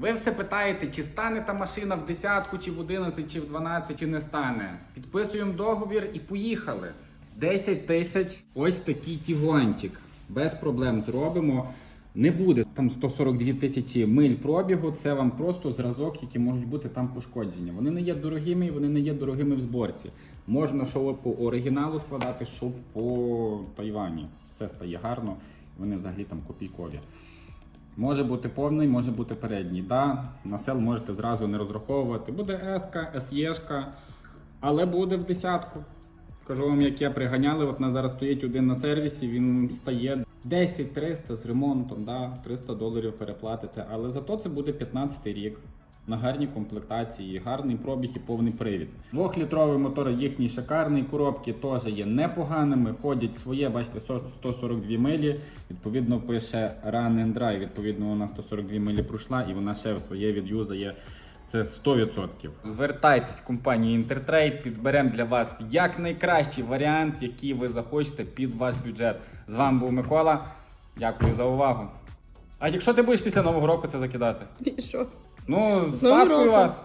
Ви все питаєте, чи стане та машина в десятку, чи в 11, чи в 12, чи не стане. Підписуємо договір і поїхали. 10 тисяч. Ось такий тігуанчик. Без проблем зробимо. Не буде там 142 тисячі миль пробігу. Це вам просто зразок, які можуть бути там пошкодження. Вони не є дорогими, і вони не є дорогими в зборці. Можна що по оригіналу складати, що по Тайвані. Все стає гарно. Вони взагалі там копійкові. Може бути повний, може бути передній. Да, на сел можете зразу не розраховувати. Буде S, SE, але буде в десятку. Кажу вам, як я приганяли. От нас зараз стоїть один на сервісі, він стає 10-300 з ремонтом, да, 300 доларів переплатите. Але зато це буде 15 рік. На гарній комплектації, гарний пробіг і повний привід. Двохлітровий мотор їхній шикарний, коробки теж є непоганими, ходять своє, бачите, 142 милі. Відповідно, пише Run and Drive. Відповідно, вона 142 милі пройшла і вона ще в своє від'юзає. Це 100%. Звертайтесь в компанію Intertrade, підберемо для вас якнайкращий варіант, який ви захочете під ваш бюджет. З вами був Микола. Дякую за увагу. А якщо ти будеш після Нового року це закидати? І що? Ну, з Новим Пасхою роком. вас!